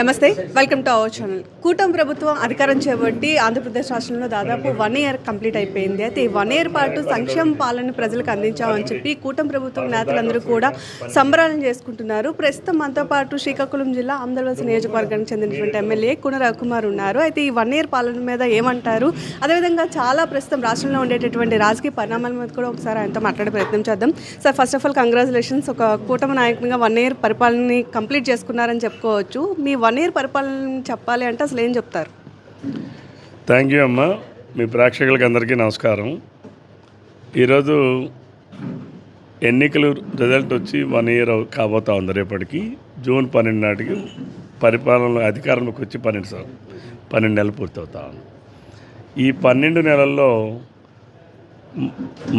నమస్తే welcome to our channel కూటమి ప్రభుత్వం అధికారం చేపట్టి ఆంధ్రప్రదేశ్ రాష్ట్రంలో దాదాపు వన్ ఇయర్ కంప్లీట్ అయిపోయింది. అయితే ఈ వన్ ఇయర్ పాటు సంక్షేమ పాలన ప్రజలకు అందించామని చెప్పి కూటమి ప్రభుత్వం నేతలందరూ కూడా సంబరాలను చేసుకుంటున్నారు. ప్రస్తుతం మనతో పాటు శ్రీకాకుళం జిల్లా ఆంధ్రవలస నియోజకవర్గానికి చెందినటువంటి ఎమ్మెల్యే కుణ రవికుమార్ ఉన్నారు. అయితే ఈ వన్ ఇయర్ పాలన మీద ఏమంటారు? అదేవిధంగా చాలా ప్రస్తుతం రాష్ట్రంలో ఉండేటటువంటి రాజకీయ పరిణామాల మీద కూడా ఒకసారి ఆయనతో మాట్లాడే ప్రయత్నం చేద్దాం. Sir first of all congratulations ఒక కూటమి నాయకునిగా వన్ ఇయర్ పరిపాలనని కంప్లీట్ చేసుకున్నారని చెప్పుకోవచ్చు. మీ వన్ ఇయర్ పరిపాలన చెప్పాలి అంటే అసలు ఏం చెప్తారు? థ్యాంక్ యూ అమ్మ. మీ ప్రేక్షకులకి అందరికీ నమస్కారం. ఈరోజు ఎన్నికలు రిజల్ట్ వచ్చి వన్ ఇయర్ కాబోతా ఉంది రేపటికి. జూన్ పన్నెండు నాటికి పరిపాలన అధికారంలోకి వచ్చి పన్నెండు సార్ పన్నెండు నెలలు పూర్తవుతా ఉంది. ఈ పన్నెండు నెలల్లో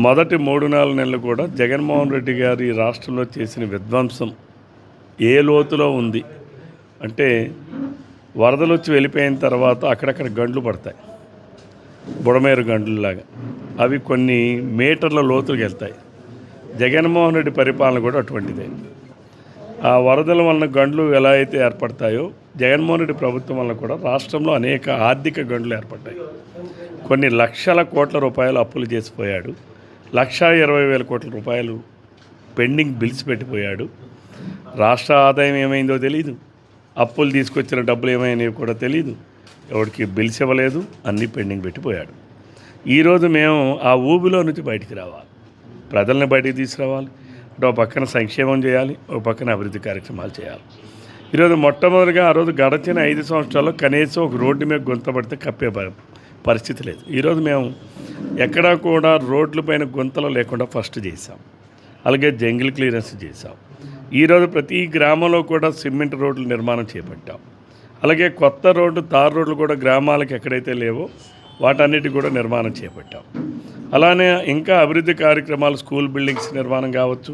మొదటి మూడు నాలుగు నెలలు కూడా జగన్మోహన్ రెడ్డి గారు ఈ రాష్ట్రంలో చేసిన విధ్వంసం ఏ లోతులో ఉంది? అంటే వరదలు వచ్చి వెళ్ళిపోయిన తర్వాత అక్కడక్కడ గండ్లు పడతాయి. బుడమేరు గండ్లులాగా. అవి కొన్ని మీటర్ల లోతులకు వెళ్తాయి. జగన్మోహన్ రెడ్డి పరిపాలన కూడా అటువంటిదే. ఆ వరదల వలన గండ్లు ఎలా అయితే ఏర్పడతాయో జగన్మోహన్ రెడ్డి ప్రభుత్వం వలన కూడా రాష్ట్రంలో అనేక ఆర్థిక గండ్లు ఏర్పడ్డాయి. కొన్ని లక్షల కోట్ల రూపాయలు అప్పులు చేసిపోయాడు. లక్షా ఇరవై వేల కోట్ల రూపాయలు పెండింగ్ బిల్స్ పెట్టిపోయాడు. రాష్ట్ర ఆదాయం ఏమైందో తెలియదు అప్పులు తీసుకొచ్చిన డబ్బులు ఏమైనాయో కూడా తెలియదు ఎవరికి బిల్స్ ఇవ్వలేదు అన్నీ పెండింగ్ పెట్టిపోయాడు. ఈరోజు మేము ఆ ఊబిలో నుంచి బయటికి రావాలి. ప్రజల్ని బయటికి తీసుకురావాలి. అంటే ఒక పక్కన సంక్షేమం చేయాలి ఒక పక్కన అభివృద్ధి కార్యక్రమాలు చేయాలి. ఈరోజు మొట్టమొదటిగా ఆ రోజు గడచిన ఐదు సంవత్సరాల్లో కనీసం ఒక రోడ్డు మీద గుంతపడితే కప్పే పరిస్థితి లేదు. ఈరోజు మేము ఎక్కడా కూడా రోడ్లపైన గుంతలు లేకుండా ఫస్ట్ చేసాం అలాగే జంగిల్ క్లియరెన్స్ చేసాం ఈరోజు ప్రతి గ్రామంలో కూడా సిమెంట్ రోడ్లు నిర్మాణం చేపట్టాం. అలాగే కొత్త రోడ్డు తార్ రోడ్లు కూడా గ్రామాలకు ఎక్కడైతే లేవో వాటన్నిటి కూడా నిర్మాణం చేపట్టాం. అలానే ఇంకా అభివృద్ధి కార్యక్రమాలు స్కూల్ బిల్డింగ్స్ నిర్మాణం కావచ్చు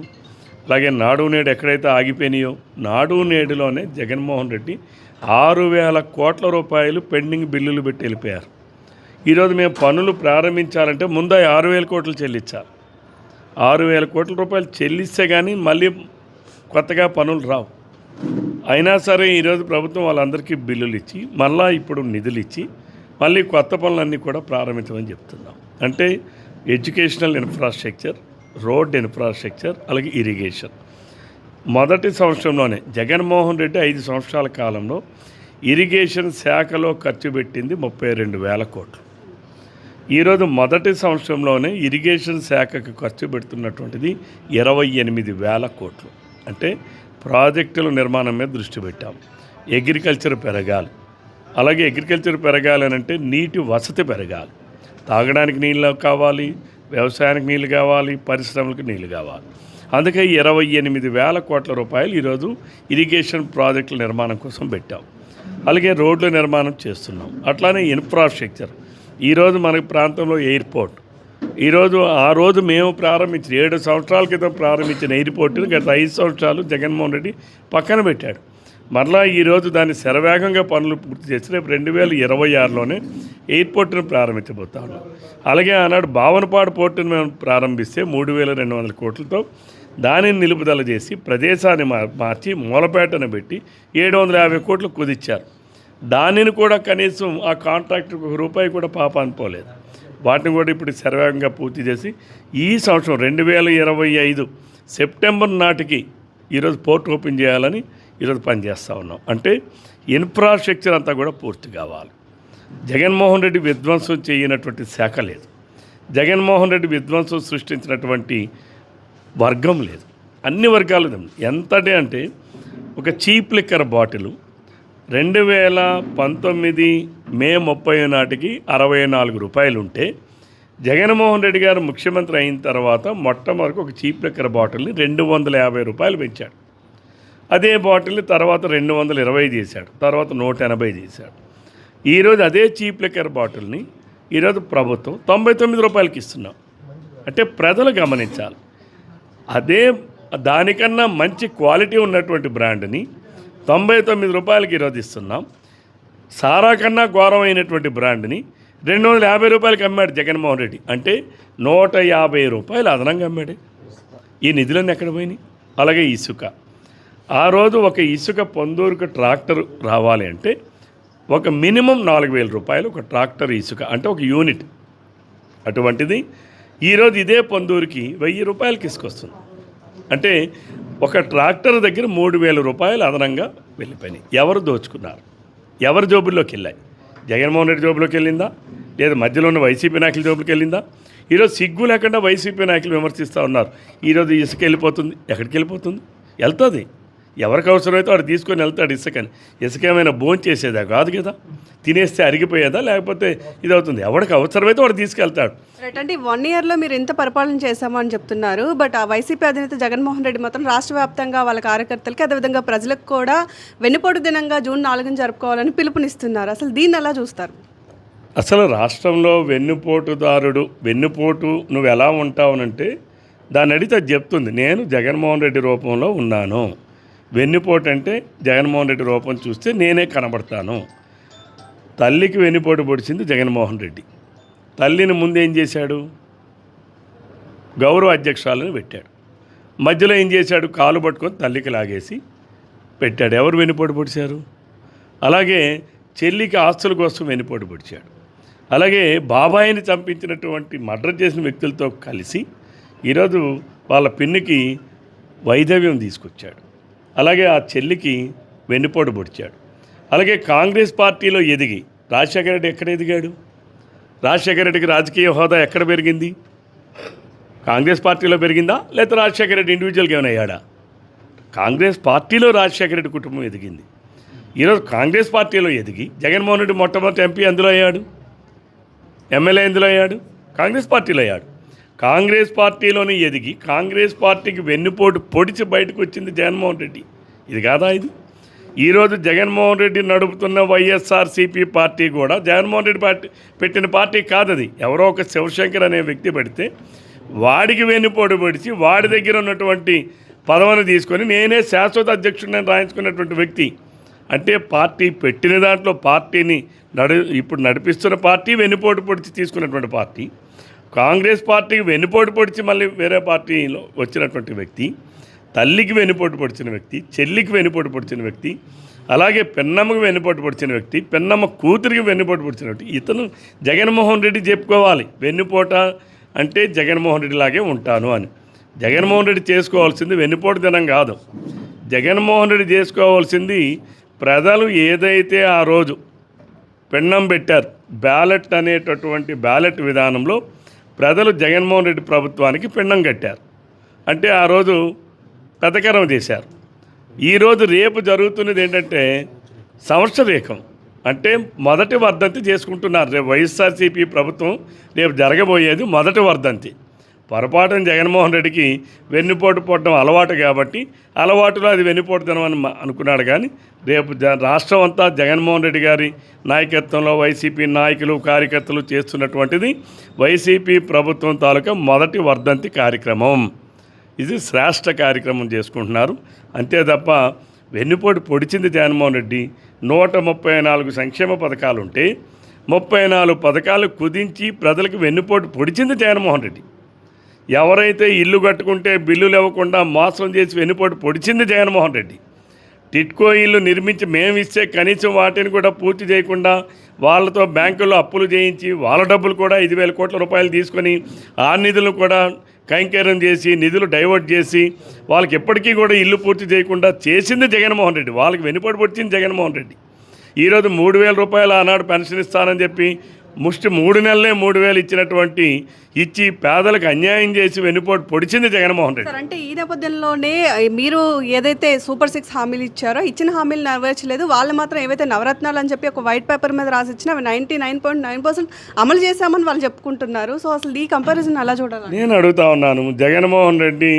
అలాగే నాడు నేడు ఎక్కడైతే ఆగిపోయినాయో నాడు నేడులోనే జగన్మోహన్ రెడ్డి ఆరు వేల కోట్ల రూపాయలు పెండింగ్ బిల్లులు పెట్టి వెళ్ళిపోయారు. ఈరోజు మేము పనులు ప్రారంభించాలంటే ముందే ఆరు వేల కోట్లు చెల్లించాలి. ఆరు వేల కోట్ల రూపాయలు చెల్లిస్తే కానీ మళ్ళీ కొత్తగా పనులు రావు. అయినా సరే ఈరోజు ప్రభుత్వం వాళ్ళందరికీ బిల్లులు ఇచ్చి మళ్ళా ఇప్పుడు నిధులు ఇచ్చి మళ్ళీ కొత్త పనులన్నీ కూడా ప్రారంభించమని చెప్తున్నాం. అంటే ఎడ్యుకేషనల్ ఇన్ఫ్రాస్ట్రక్చర్ రోడ్ ఇన్ఫ్రాస్ట్రక్చర్ అలాగే ఇరిగేషన్. మొదటి సంవత్సరంలోనే జగన్మోహన్ రెడ్డి ఐదు సంవత్సరాల కాలంలో ఇరిగేషన్ శాఖలో ఖర్చు పెట్టింది ముప్పై రెండు వేల కోట్లు. ఈరోజు మొదటి సంవత్సరంలోనే ఇరిగేషన్ శాఖకు ఖర్చు పెడుతున్నటువంటిది ఇరవై ఎనిమిది వేల కోట్లు. అంటే ప్రాజెక్టుల నిర్మాణం మీద దృష్టి పెట్టాం. అగ్రికల్చర్ పెరగాలి. అలాగే అగ్రికల్చర్ పెరగాలి అని అంటే నీటి వసతి పెరగాలి. తాగడానికి నీళ్ళు కావాలి వ్యవసాయానికి నీళ్ళు కావాలి పరిశ్రమలకు నీళ్ళు కావాలి. అందుకే ఇరవై ఎనిమిది వేల కోట్ల రూపాయలు ఈరోజు ఇరిగేషన్ ప్రాజెక్టుల నిర్మాణం కోసం పెట్టాం. అలాగే రోడ్ల నిర్మాణం చేస్తున్నాం. అట్లానే ఇన్ఫ్రాస్ట్రక్చర్. ఈరోజు మన ప్రాంతంలో ఎయిర్పోర్ట్. ఈరోజు ఆ రోజు మేము ప్రారంభించిన ఏడు సంవత్సరాల క్రితం ప్రారంభించిన ఎయిర్పోర్ట్ని గత ఐదు సంవత్సరాలు జగన్మోహన్ రెడ్డి పక్కన పెట్టాడు. మరలా ఈరోజు దాన్ని శరవేగంగా పనులు పూర్తి చేసి రేపు రెండు వేల ఇరవై ఆరులోనే ఎయిర్పోర్ట్ను ప్రారంభించబోతా ఉన్నాం. అలాగే ఆనాడు భావనపాడు పోర్టును మేము ప్రారంభిస్తే మూడు వేల రెండు వందల కోట్లతో దానిని నిలుపుదల చేసి ప్రదేశాన్ని మార్చి మూలపేటను పెట్టి ఏడు వందల యాభై కోట్లు కుదిచ్చారు. దానిని కూడా కనీసం ఆ కాంట్రాక్టర్కి ఒక రూపాయి కూడా పాప అనుకోలేదు. వాటిని కూడా ఇప్పుడు శరవేగంగా పూర్తి చేసి ఈ సంవత్సరం రెండు వేల ఇరవై ఐదు సెప్టెంబర్ నాటికి ఈరోజు పోర్ట్ ఓపెన్ చేయాలని ఈరోజు పనిచేస్తూ ఉన్నాం. అంటే ఇన్ఫ్రాస్ట్రక్చర్ అంతా కూడా పూర్తి కావాలి. జగన్మోహన్ రెడ్డి విధ్వంసం చేయనటువంటి శాఖ లేదు. జగన్మోహన్ రెడ్డి విధ్వంసం సృష్టించినటువంటి వర్గం లేదు. అన్ని వర్గాలు ఎంతటి అంటే ఒక చీప్ లిక్కర్ బాటిల్ రెండు వేల పంతొమ్మిది మే ముప్పై నాటికి అరవై నాలుగు రూపాయలు ఉంటే జగన్మోహన్ రెడ్డి గారు ముఖ్యమంత్రి అయిన తర్వాత మొట్టమొదటి ఒక చీప్ లిక్కర్ బాటిల్ని రెండు వందల యాభై రూపాయలు పెంచాడు. అదే బాటిల్ని తర్వాత రెండు వందల ఇరవై చేశాడు తర్వాత నూట ఎనభై చేశాడు. ఈరోజు అదే చీప్ లెక్కర్ బాటిల్ని ఈరోజు ప్రభుత్వం తొంభై తొమ్మిది రూపాయలకి ఇస్తున్నాం. అంటే ప్రజలు గమనించాలి. అదే దానికన్నా మంచి క్వాలిటీ ఉన్నటువంటి బ్రాండ్ని తొంభై తొమ్మిది రూపాయలకి ఈరోజు ఇస్తున్నాం. సారా కన్నా ఘోరమైనటువంటి బ్రాండ్ని రెండు వందల యాభై రూపాయలకి అమ్మాడు జగన్మోహన్ రెడ్డి. అంటే నూట యాభై రూపాయలు అదనంగా అమ్మాడు. ఈ నిధులన్నీ ఎక్కడ పోయినాయి? అలాగే ఇసుక. ఆ రోజు ఒక ఇసుక పొందూరుకు ట్రాక్టర్ రావాలి అంటే ఒక మినిమం నాలుగు వేల రూపాయలు ఒక ట్రాక్టర్ ఇసుక అంటే ఒక యూనిట్. అటువంటిది ఈరోజు ఇదే పొందూరుకి వెయ్యి రూపాయలకి ఇసుకొస్తుంది అంటే ఒక ట్రాక్టర్ దగ్గర మూడు వేల రూపాయలు అదనంగా వెళ్ళిపోయినాయి. ఎవరు దోచుకున్నారు? ఎవరి జోబుల్లోకి వెళ్ళాయి? జగన్మోహన్ రెడ్డి జోబులోకి వెళ్ళిందా? లేదా మధ్యలో ఉన్న వైసీపీ నాయకుల జోబులోకి వెళ్ళిందా? ఈరోజు సిగ్గు లేకుండా వైసీపీ నాయకులు విమర్శిస్తూ ఉన్నారు. ఈరోజు ఇసుక వెళ్ళిపోతుంది. ఎక్కడికి వెళ్ళిపోతుంది? వెళ్తుంది. ఎవరికి అవసరమైతే వాడు తీసుకొని వెళ్తాడు ఇసుకని. ఇసుక ఏమైనా భోంచేసేదా కాదు కదా. తినేస్తే అరిగిపోయేదా? లేకపోతే ఇది అవుతుంది ఎవరికి అవసరమైతే వాడు తీసుకెళ్తాడు. రైట్ అంటే వన్ ఇయర్లో మీరు ఎంత పరిపాలన చేశామని చెప్తున్నారు. బట్ ఆ వైసీపీ అధినేత జగన్మోహన్ రెడ్డి మాత్రం రాష్ట్ర వ్యాప్తంగా వాళ్ళ కార్యకర్తలకి అదేవిధంగా ప్రజలకు కూడా వెన్నుపోటు దినంగా జూన్ నాలుగున జరుపుకోవాలని పిలుపునిస్తున్నారు. అసలు దీన్ని ఎలా చూస్తారు? అసలు రాష్ట్రంలో వెన్నుపోటుదారుడు వెన్నుపోటు నువ్వు ఎలా ఉంటావునంటే దాన్ని అడిగితే అది చెప్తుంది. నేను జగన్మోహన్ రెడ్డి రూపంలో ఉన్నాను. వెన్నుపోటు అంటే జగన్మోహన్ రెడ్డి రూపం చూస్తే నేనే కనబడతాను. తల్లికి వెన్నుపోటు పొడిచింది జగన్మోహన్ రెడ్డి. తల్లిని ముందేం చేశాడు? గౌరవ అధ్యక్షురాలను పెట్టాడు. మధ్యలో ఏం చేశాడు? కాలు పట్టుకొని తల్లికి లాగేసి పెట్టాడు. ఎవరు వెన్నుపోటు పొడిచారు? అలాగే చెల్లికి ఆస్తుల కోసం వెన్నుపోటు పొడిచాడు. అలాగే బాబాయిని చంపించినటువంటి మర్డర్ చేసిన వ్యక్తులతో కలిసి ఈరోజు వాళ్ళ పిన్నికి వైధవ్యం తీసుకొచ్చాడు. అలాగే ఆ చెల్లికి వెన్నుపోటు పొడిచాడు. అలాగే కాంగ్రెస్ పార్టీలో ఎదిగి రాజశేఖర రెడ్డి ఎక్కడ ఎదిగాడు? రాజశేఖర రెడ్డికి రాజకీయ హోదా ఎక్కడ పెరిగింది? కాంగ్రెస్ పార్టీలో పెరిగిందా? లేకపోతే రాజశేఖర రెడ్డి ఇండివిజువల్గా ఏమైనా అయ్యాడా? కాంగ్రెస్ పార్టీలో రాజశేఖర రెడ్డి కుటుంబం ఎదిగింది. ఈరోజు కాంగ్రెస్ పార్టీలో ఎదిగి జగన్మోహన్ రెడ్డి మొట్టమొదటి ఎంపీ అందులో అయ్యాడు. ఎమ్మెల్యే ఎందులో అయ్యాడు? కాంగ్రెస్ పార్టీలో అయ్యాడు. కాంగ్రెస్ పార్టీలోనే ఎదిగి కాంగ్రెస్ పార్టీకి వెన్నుపోటు పొడిచి బయటకు వచ్చింది జగన్మోహన్ రెడ్డి. ఇది కాదా ఇది? ఈరోజు జగన్మోహన్ రెడ్డి నడుపుతున్న వైఎస్ఆర్సీపీ పార్టీ కూడా జగన్మోహన్ రెడ్డి పార్టీ పెట్టిన పార్టీ కాదది. ఎవరో ఒక శివశంకర్ అనే వ్యక్తి పెడితే వాడికి వెన్నుపోటు పొడిచి వాడి దగ్గర ఉన్నటువంటి పదవిని తీసుకొని నేనే శాశ్వత అధ్యక్షుడిని రాయించుకున్నటువంటి వ్యక్తి. అంటే పార్టీ పెట్టిన దాంట్లో పార్టీని నడు ఇప్పుడు నడిపిస్తున్న పార్టీ వెన్నుపోటు పొడిచి తీసుకున్నటువంటి పార్టీ. కాంగ్రెస్ పార్టీకి వెన్నుపోటు పొడిచి మళ్ళీ వేరే పార్టీలో వచ్చినటువంటి వ్యక్తి. తల్లికి వెనుపోటు పొడిచిన వ్యక్తి చెల్లికి వెనుపోటు పొడిచిన వ్యక్తి అలాగే పెన్నమ్మకు వెన్నుపోటు పొడిచిన వ్యక్తి పెన్నమ్మ కూతురికి వెన్నుపోటు పొడిచిన వ్యక్తి. ఇతను జగన్మోహన్ రెడ్డి చెప్పుకోవాలి. వెన్నుపోట అంటే జగన్మోహన్ రెడ్డి లాగే ఉంటాను అని. జగన్మోహన్ రెడ్డి చేసుకోవాల్సింది వెన్నుపోటు దినం కాదు. జగన్మోహన్ రెడ్డి చేసుకోవాల్సింది ప్రజలు ఏదైతే ఆ రోజు పెన్నం పెట్టారు బ్యాలెట్ అనేటటువంటి బ్యాలెట్ విధానంలో ప్రజలు జగన్మోహన్ రెడ్డి ప్రభుత్వానికి పెన్నం కట్టారు. అంటే ఆ రోజు పెద్దకరం చేశారు. ఈరోజు రేపు జరుగుతున్నది ఏంటంటే సంవత్సరేకం అంటే మొదటి వర్ధంతి చేసుకుంటున్నారు. రేపు వైఎస్ఆర్సీపీ ప్రభుత్వం రేపు జరగబోయేది మొదటి వర్ధంతి. పొరపాటున జగన్మోహన్ రెడ్డికి వెన్నుపోటు పోవడం అలవాటు కాబట్టి అలవాటులో అది వెన్నుపోటు దినం అని అనుకున్నాడు కానీ రేపు జ రాష్ట్రం అంతా జగన్మోహన్ రెడ్డి గారి నాయకత్వంలో వైసీపీ నాయకులు కార్యకర్తలు చేస్తున్నటువంటిది వైసీపీ ప్రభుత్వం తాలూకా మొదటి వర్ధంతి కార్యక్రమం. ఇది శ్రేష్ట కార్యక్రమం చేసుకుంటున్నారు. అంతే తప్ప వెన్నుపోటు పొడిచింది జగన్మోహన్ రెడ్డి నూట ముప్పై నాలుగు సంక్షేమ పథకాలు ఉంటే ముప్పై నాలుగు పథకాలు కుదించి ప్రజలకు వెన్నుపోటు పొడిచింది జగన్మోహన్ రెడ్డి. ఎవరైతే ఇల్లు కట్టుకుంటే బిల్లులు ఇవ్వకుండా మోసం చేసి వెన్నుపోటు పొడిచింది జగన్మోహన్ రెడ్డి. టిట్కో ఇల్లు నిర్మించి మేము ఇస్తే కనీసం వాటిని కూడా పూర్తి చేయకుండా వాళ్ళతో బ్యాంకుల్లో అప్పులు చేయించి వాళ్ళ డబ్బులు కూడా ఐదు వేల కోట్ల రూపాయలు తీసుకొని ఆ నిధులు కూడా కైంకర్యం చేసి నిధులు డైవర్ట్ చేసి వాళ్ళకి ఎప్పటికీ కూడా ఇల్లు పూర్తి చేయకుండా చేసింది జగన్మోహన్ రెడ్డి. వాళ్ళకి వెనుపడి పొడిచింది జగన్మోహన్ రెడ్డి. ఈరోజు మూడు వేల రూపాయలు ఆనాడు పెన్షన్ ఇస్తానని చెప్పి ముష్టి మూడు నెలలే మూడు వేలు ఇచ్చినటువంటి ఇచ్చి పేదలకు అన్యాయం చేసి వెన్నుపోటు పొడిచింది జగన్మోహన్ రెడ్డి. సార్ అంటే ఈ నేపథ్యంలోనే మీరు ఏదైతే సూపర్ సిక్స్ హామీలు ఇచ్చారో ఇచ్చిన హామీలు నెరవేర్చలేదు. వాళ్ళు మాత్రం ఏవైతే నవరత్నాలు అని చెప్పి ఒక వైట్ పేపర్ మీద రాసి ఇచ్చిన అవి ninety nine point nine percent అమలు చేశామని వాళ్ళు చెప్పుకుంటున్నారు. సో అసలు ఈ కంపారిజన్ ఎలా చూడాలి? నేను అడుగుతా ఉన్నాను జగన్మోహన్ రెడ్డి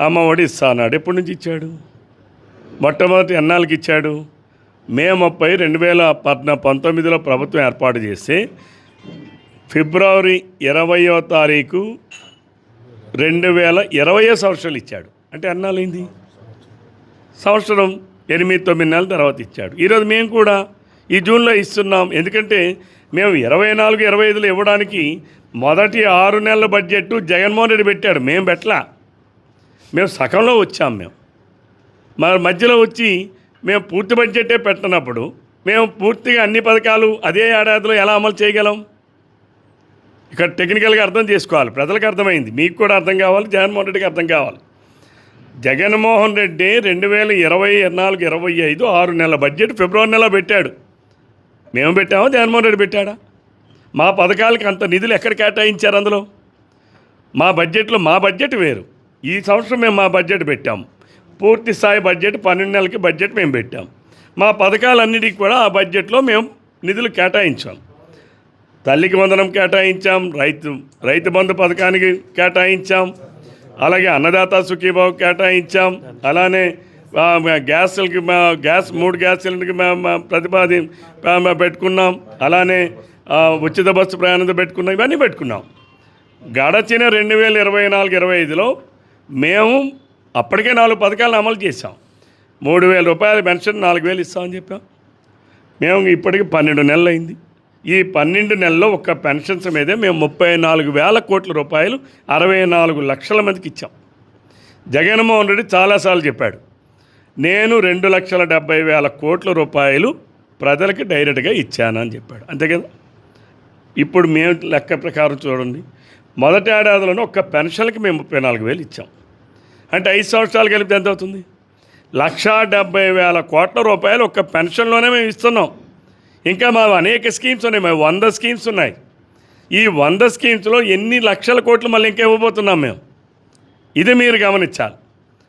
అమ్మ ఒడి ఇస్తా అన్నాడు. ఎప్పటి నుంచి ఇచ్చాడు? మొట్టమొదటి ఎన్నాళ్ళకి ఇచ్చాడు? మే ముప్పై రెండు వేల పద్నా పంతొమ్మిదిలో ప్రభుత్వం ఏర్పాటు చేసి ఫిబ్రవరి ఇరవయో తారీఖు రెండు వేల ఇరవయో సంవత్సరాలు ఇచ్చాడు. అంటే ఎన్నాళ్ళైంది? సంవత్సరం ఎనిమిది తొమ్మిది నెలల తర్వాత ఇచ్చాడు. ఈరోజు మేము కూడా ఈ జూన్లో ఇస్తున్నాం. ఎందుకంటే మేము ఇరవై నాలుగు ఇరవై ఐదులో ఇవ్వడానికి మొదటి ఆరు నెలల బడ్జెట్ జగన్మోహన్ రెడ్డి పెట్టాడు. మేము పెట్టలా. మేము సగంలో వచ్చాం మేము. మా మధ్యలో వచ్చి మేము పూర్తి బడ్జెటే పెట్టినప్పుడు మేము పూర్తిగా అన్ని పథకాలు అదే ఏడాదిలో ఎలా అమలు చేయగలం? ఇక్కడ టెక్నికల్గా అర్థం చేసుకోవాలి. ప్రజలకు అర్థమైంది. మీకు కూడా అర్థం కావాలి. జగన్మోహన్ రెడ్డికి అర్థం కావాలి. జగన్మోహన్ రెడ్డి రెండు వేల ఇరవై నాలుగు ఇరవై ఐదు ఆరు నెలల బడ్జెట్ ఫిబ్రవరి నెల పెట్టాడు. మేము పెట్టామా? జగన్మోహన్ రెడ్డి పెట్టాడా? మా పథకాలకి అంత నిధులు ఎక్కడ కేటాయించారు అందులో? మా బడ్జెట్లో మా బడ్జెట్ వేరు. ఈ సంవత్సరం మేము మా బడ్జెట్ పెట్టాము. పూర్తి స్థాయి బడ్జెట్ పన్నెండు నెలలకి బడ్జెట్ మేము పెట్టాం. మా పథకాలన్నిటికీ కూడా ఆ బడ్జెట్లో మేము నిధులు కేటాయించాం. తల్లికి వందనం కేటాయించాం రైతు రైతు బంధు పథకానికి కేటాయించాం అలాగే అన్నదాత సుఖీభావ్ కేటాయించాం అలానే ఆ, గ్యాస్లకి మా గ్యాస్ మూడు గ్యాస్ సిలిండర్కి మేము ప్రతిపాది మేము పెట్టుకున్నాం అలానే ఉచిత బస్సు ప్రయాణం పెట్టుకున్నాం ఇవన్నీ పెట్టుకున్నాం. గడచిన రెండు వేల ఇరవై నాలుగు ఇరవై ఐదులో మేము అప్పటికే నాలుగు పథకాలను అమలు చేసాం మూడు వేల రూపాయల పెన్షన్ నాలుగు వేలు ఇస్తామని చెప్పాం. మేము ఇప్పటికి పన్నెండు నెలలు అయింది. ఈ పన్నెండు నెలల్లో ఒక్క పెన్షన్స్ మీదే మేము ముప్పై నాలుగు వేల కోట్ల రూపాయలు అరవై నాలుగు లక్షల మందికి ఇచ్చాం. జగన్మోహన్ రెడ్డి చాలాసార్లు చెప్పాడు నేను రెండు లక్షల డెబ్బై వేల కోట్ల రూపాయలు ప్రజలకి డైరెక్ట్గా ఇచ్చానని చెప్పాడు. అంతే కదా? ఇప్పుడు మేము లెక్క ప్రకారం చూడండి మొదటి ఏడాదిలోనే ఒక్క పెన్షన్కి మేము ముప్పై నాలుగు వేలు ఇచ్చాం. అంటే ఐదు సంవత్సరాలు కలిపితే ఎంత అవుతుంది? లక్షా డెబ్బై వేల కోట్ల రూపాయలు ఒక్క పెన్షన్లోనే మేము ఇస్తున్నాం. ఇంకా మా అనేక స్కీమ్స్ ఉన్నాయి మేము వంద స్కీమ్స్ ఉన్నాయి. ఈ వంద స్కీమ్స్లో ఎన్ని లక్షల కోట్లు మళ్ళీ ఇంకా ఇవ్వబోతున్నాం మేము? ఇది మీరు గమనించాలి.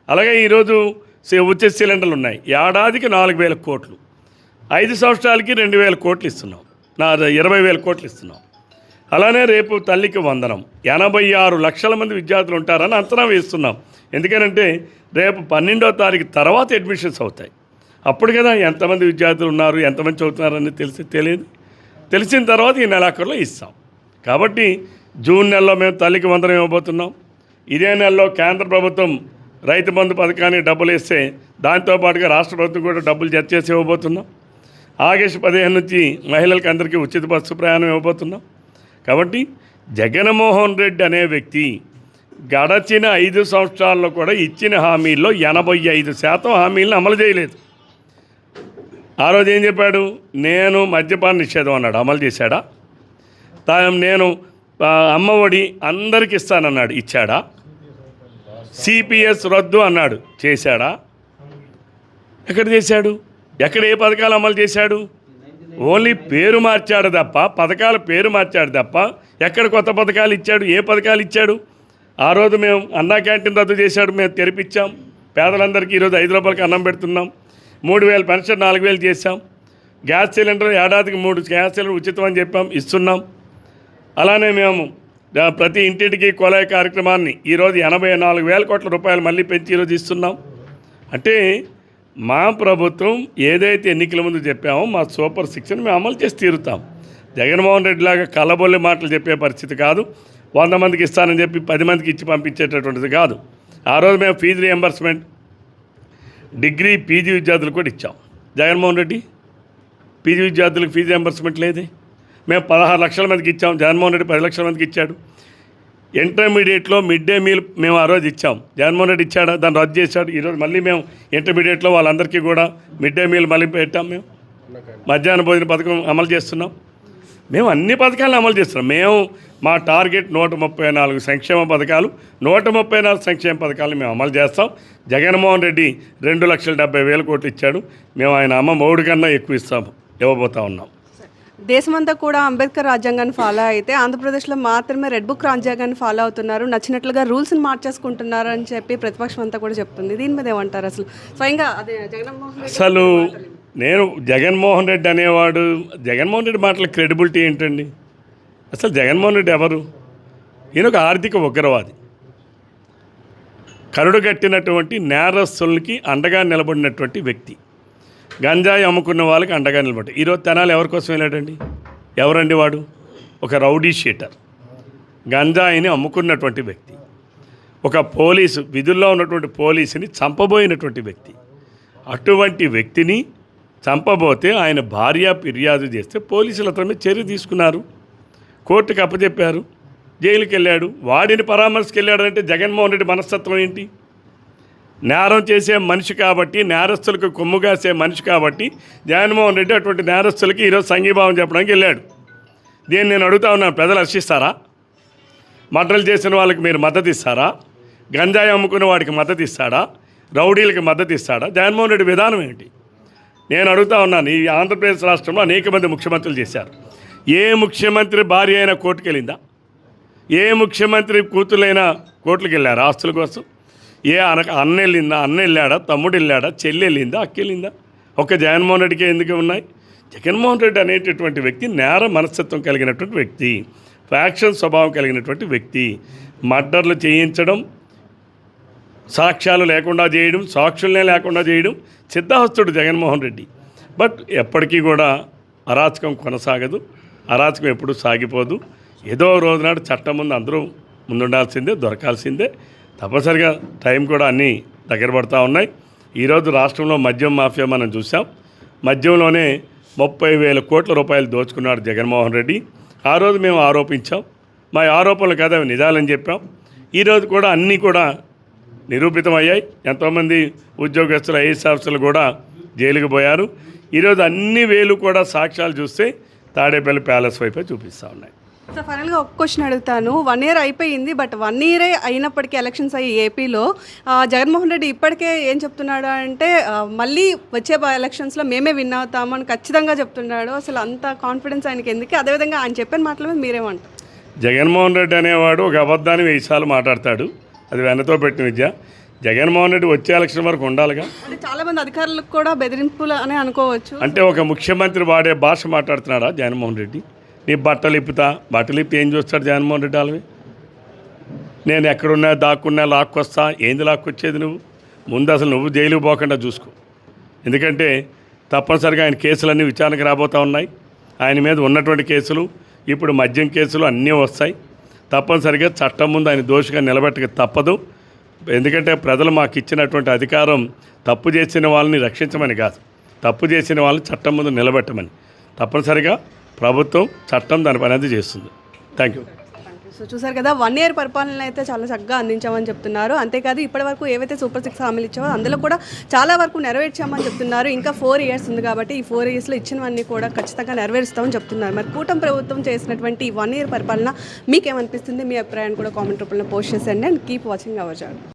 అలాగే ఈరోజు వచ్చే ఉచిత సిలిండర్లు ఉన్నాయి. ఏడాదికి నాలుగు వేల కోట్లు. ఐదు సంవత్సరాలకి రెండు వేల కోట్లు ఇస్తున్నాం. నా ఇరవై వేల కోట్లు ఇస్తున్నాం. అలానే రేపు తల్లికి వందనం. ఎనభై ఆరు లక్షల మంది విద్యార్థులు ఉంటారని అంచనా వేస్తున్నాం. ఎందుకనంటే రేపు పన్నెండో తారీఖు తర్వాత అడ్మిషన్స్ అవుతాయి. అప్పుడు కదా ఎంతమంది విద్యార్థులు ఉన్నారు ఎంతమంది చదువుతున్నారని తెలిసి తెలియదు. తెలిసిన తర్వాత ఈ నెలాఖరులో ఇస్తాం. కాబట్టి జూన్ నెలలో మేము తల్లికి వందనం ఇవ్వబోతున్నాం. ఇదే నెలలో కేంద్ర ప్రభుత్వం రైతు బంధు పథకానికి డబ్బులు ఇస్తే దాంతోపాటుగా రాష్ట్ర ప్రభుత్వం కూడా డబ్బులు జత చేసి ఇవ్వబోతున్నాం. ఆగస్టు పదిహేను నుంచి మహిళలకు అందరికీ ఉచిత బస్సు ప్రయాణం ఇవ్వబోతున్నాం. కాబట్టి జగన్మోహన్ రెడ్డి అనే వ్యక్తి గడచిన ఐదు సంవత్సరాల్లో కూడా ఇచ్చిన హామీల్లో ఎనభై ఐదు శాతం హామీలను అమలు చేయలేదు. ఆ రోజు ఏం చెప్పాడు? నేను మద్యపాన నిషేధం అన్నాడు. అమలు చేశాడా? తా నేను అమ్మఒడి అందరికి ఇస్తానన్నాడు. ఇచ్చాడా? సిపిఎస్ రద్దు అన్నాడు. చేశాడా? ఎక్కడ చేశాడు? ఎక్కడ ఏ పథకాలు అమలు చేశాడు? ఓన్లీ పేరు మార్చాడు తప్ప పథకాల పేరు మార్చాడు తప్ప ఎక్కడ కొత్త పథకాలు ఇచ్చాడు? ఏ పథకాలు ఇచ్చాడు? ఆ రోజు మేము అన్నా క్యాంటీన్ రద్దు చేశాడు మేము తెరిపించాం. పేదలందరికీ ఈరోజు ఐదు రూపాయలకి అన్నం పెడుతున్నాం. మూడు వేల పెన్షన్ నాలుగు వేలు చేశాం. గ్యాస్ సిలిండర్ ఏడాదికి మూడు గ్యాస్ సిలిండర్ ఉచితం అని చెప్పాం ఇస్తున్నాం. అలానే మేము ప్రతి ఇంటింటికి కొలాయి కార్యక్రమాన్ని ఈరోజు ఎనభై నాలుగు వేల కోట్ల రూపాయలు మళ్ళీ పెంచి ఈరోజు ఇస్తున్నాం. అంటే మా ప్రభుత్వం ఏదైతే ఎన్నికల ముందు చెప్పామో మా సూపర్ శిక్షణ మేము అమలు చేసి తీరుతాం. జగన్మోహన్ రెడ్డి లాగా మాటలు చెప్పే పరిస్థితి కాదు. వంద మందికి ఇస్తానని చెప్పి పది మందికి ఇచ్చి పంపించేటటువంటిది కాదు. ఆ రోజు మేము ఫీజు రియంబర్స్మెంట్ డిగ్రీ పీజీ విద్యార్థులకు కూడా ఇచ్చాం. జగన్మోహన్ రెడ్డి పీజీ విద్యార్థులకు ఫీజు రియంబర్స్మెంట్ లేదు. మేము పదహారు లక్షల మందికి ఇచ్చాం. జగన్మోహన్ రెడ్డి పది లక్షల మందికి ఇచ్చాడు. ఇంటర్మీడియట్లో మిడ్ డే మీల్ మేము ఆ రోజు ఇచ్చాం. జగన్మోహన్ రెడ్డి ఇచ్చాడా? దాన్ని రద్దు చేశాడు. ఈరోజు మళ్ళీ మేము ఇంటర్మీడియట్లో వాళ్ళందరికీ కూడా మిడ్ డే మీల్ మళ్ళీ పెట్టాం మేము. మధ్యాహ్న భోజన పథకం అమలు చేస్తున్నాం. మేము అన్ని పథకాలను అమలు చేస్తున్నాం. మేము మా టార్గెట్ నూట ముప్పై నాలుగు సంక్షేమ పథకాలు నూట ముప్పై నాలుగు సంక్షేమ పథకాలు మేము అమలు చేస్తాం. జగన్మోహన్ రెడ్డి రెండు లక్షల డెబ్బై వేల కోట్లు ఇచ్చాడు. మేము ఆయన అమ్మ మౌడు కన్నా ఎక్కువ ఇస్తాము. ఇవ్వబోతా ఉన్నాం. దేశమంతా కూడా అంబేద్కర్ రాజ్యాంగాన్ని ఫాలో అయితే ఆంధ్రప్రదేశ్లో మాత్రమే రెడ్ బుక్ రాజ్యాంగాన్ని ఫాలో అవుతున్నారు. నచ్చినట్లుగా రూల్స్ని మార్చేసుకుంటున్నారు అని చెప్పి ప్రతిపక్షం అంతా కూడా చెప్తుంది. దీని మీద ఏమంటారు అసలు? స్వయంగా అదే జగన్మోహన్ అసలు నేను జగన్మోహన్ రెడ్డి అనేవాడు జగన్మోహన్ రెడ్డి మాటల క్రెడిబిలిటీ ఏంటండి? అసలు జగన్మోహన్ రెడ్డి ఎవరు? ఈయన ఒక ఆర్థిక ఉగ్రవాది. కరుడు కట్టినటువంటి నేరస్తులకి అండగా నిలబడినటువంటి వ్యక్తి. గంజాయి అమ్ముకున్న వాళ్ళకి అండగా నిలబడి ఈరోజు తెనాలి ఎవరి కోసం వెళ్ళాడండి? ఎవరండి వాడు? ఒక రౌడీ షీటర్. గంజాయిని అమ్ముకున్నటువంటి వ్యక్తి. ఒక పోలీసు విధుల్లో ఉన్నటువంటి పోలీసుని చంపబోయినటువంటి వ్యక్తి. అటువంటి వ్యక్తిని చంపబోతే ఆయన భార్య ఫిర్యాదు చేస్తే పోలీసులు అతని చర్య తీసుకున్నారు. కోర్టుకు అప్పచెప్పారు జైలుకి వెళ్ళాడు వాడిని పరామర్శకి వెళ్ళాడంటే జగన్మోహన్ రెడ్డి మనస్తత్వం ఏంటి? నేరం చేసే మనిషి కాబట్టి నేరస్తులకు కొమ్ము కాసే మనిషి కాబట్టి జగన్మోహన్ రెడ్డి అటువంటి నేరస్తులకి ఈరోజు సంఘీభావం చెప్పడానికి వెళ్ళాడు. దీన్ని నేను అడుగుతా ఉన్నాను ప్రజలు హర్షిస్తారా? మటలు చేసిన వాళ్ళకి మీరు మద్దతు ఇస్తారా? గంజాయి అమ్ముకున్న వాడికి మద్దతు ఇస్తాడా? రౌడీలకి మద్దతు ఇస్తాడా? జగన్మోహన్ రెడ్డి విధానం ఏంటి? నేను అడుగుతా ఉన్నాను ఈ ఆంధ్రప్రదేశ్ రాష్ట్రంలో అనేక మంది ముఖ్యమంత్రులు చేశారు. ఏ ముఖ్యమంత్రి భార్య అయినా కోర్టుకు వెళ్ళిందా ఏ ముఖ్యమంత్రి కూతుర్లైనా కోర్టుకు వెళ్ళారా ఆస్తుల కోసం? ఏ అన అన్న వెళ్ళిందా అన్న వెళ్ళాడా తమ్ముడు వెళ్ళాడా చెల్లి వెళ్ళిందా అక్క వెళ్ళిందా ఒక జగన్మోహన్ రెడ్డికి ఎందుకు ఉన్నాయి? జగన్మోహన్ రెడ్డి అనేటటువంటి వ్యక్తి నేర మనస్తత్వం కలిగినటువంటి వ్యక్తి ఫ్యాక్షన్ స్వభావం కలిగినటువంటి వ్యక్తి. మర్డర్లు చేయించడం సాక్ష్యాలు లేకుండా చేయడం సాక్షులనే లేకుండా చేయడం సిద్ధహస్తుడు జగన్మోహన్ రెడ్డి. బట్ ఎప్పటికీ కూడా అరాచకం కొనసాగదు. అరాచకం ఎప్పుడు సాగిపోదు. ఏదో రోజు నాడు చట్టం ముందు అందరూ ముందుండాల్సిందే దొరకాల్సిందే. తప్పనిసరిగా టైం కూడా అన్నీ దగ్గర పడతా ఉన్నాయి. ఈరోజు రాష్ట్రంలో మద్యం మాఫియా మనం చూసాం మద్యంలోనే ముప్పై వేల కోట్ల రూపాయలు దోచుకున్నాడు జగన్మోహన్ రెడ్డి. ఆ రోజు మేము ఆరోపించాం. మా ఆరోపణలు కాదు అవి నిజాలని చెప్పాం. ఈరోజు కూడా అన్నీ కూడా నిరూపితమయ్యాయి. ఎంతోమంది ఉద్యోగస్తులు ఐఏఎస్ ఆఫీసర్లు కూడా జైలుకు పోయారు. ఈరోజు అన్ని వేలు కూడా సాక్ష్యాలు చూస్తే తాడేపల్లి ప్యాలెస్ వైపే చూపిస్తూ ఉన్నాయి. సో ఫైనల్గా ఒక క్వశ్చన్ అడుగుతాను. వన్ ఇయర్ అయిపోయింది బట్ వన్ ఇయరే అయినప్పటికీ ఎలక్షన్స్ అయ్యి ఏపీలో జగన్మోహన్ రెడ్డి ఇప్పటికే ఏం చెప్తున్నాడు అంటే మళ్ళీ వచ్చే ఎలక్షన్స్లో మేమే విన్ అవుతామని ఖచ్చితంగా చెప్తున్నాడు. అసలు అంత కాన్ఫిడెన్స్ ఆయనకి ఎందుకు? అదేవిధంగా ఆయన చెప్పిన మాటల మీద మీరేమంటారు? జగన్మోహన్ రెడ్డి అనేవాడు ఒక అబద్ధాన్ని వెయ్యి సార్లు మాట్లాడతాడు. అది వెనతో పెట్టిన విద్య. జగన్మోహన్ రెడ్డి వచ్చే ఎలక్షన్ వరకు ఉండాలిగా. అంటే చాలా మంది అధికారులకు కూడా బెదిరింపులు అని అనుకోవచ్చు. అంటే ఒక ముఖ్యమంత్రి వాడే భాష మాట్లాడుతున్నాడా జగన్మోహన్ రెడ్డి? నీ బట్టలు ఇప్పుతా బట్టలు ఇప్పి ఏం చూస్తాడు జగన్మోహన్ రెడ్డి వాళ్ళవి? నేను ఎక్కడున్నా దాక్కున్నా లాక్కొస్తా ఏంది లాక్కొచ్చేది నువ్వు? ముందు అసలు నువ్వు జైలుకు పోకుండా చూసుకో. ఎందుకంటే తప్పనిసరిగా ఆయన కేసులన్నీ విచారణకు రాబోతూ ఉన్నాయి. ఆయన మీద ఉన్నటువంటి కేసులు ఇప్పుడు మద్యం కేసులు అన్నీ వస్తాయి. తప్పనిసరిగా చట్టం ముందు ఆయన దోషిగా నిలబెట్టక తప్పదు. ఎందుకంటే ప్రజలు మాకు ఇచ్చినటువంటి అధికారం తప్పు చేసిన వాళ్ళని రక్షించమని కాదు. తప్పు చేసిన వాళ్ళని చట్టం ముందు నిలబెట్టమని. తప్పనిసరిగా ప్రభుత్వం చట్టం దాని పని అది చేస్తుంది. థ్యాంక్ యూ సో చూసారు కదా వన్ ఇయర్ పరిపాలన అయితే చాలా చక్కగా అందించామని చెప్తున్నారు. అంతేకాదు ఇప్పటివరకు ఏవైతే సూపర్ సిక్స్ హామీలు ఇచ్చామో అందులో కూడా చాలా వరకు నెరవేర్చామని చెప్తున్నారు. ఇంకా ఫోర్ ఇయర్స్ ఉంది కాబట్టి ఈ ఫోర్ ఇయర్స్లో ఇచ్చినవన్నీ కూడా ఖచ్చితంగా నెరవేరుస్తామని చెప్తున్నారు. మరి కూటమి ప్రభుత్వం చేసినటువంటి ఈ వన్ ఇయర్ పరిపాలన మీకేమనిపిస్తుంది? మీ అభిప్రాయాన్ని కూడా కామెంట్ రూపంలో పోస్ట్ చేసేయండి. And keep watching our జాడ్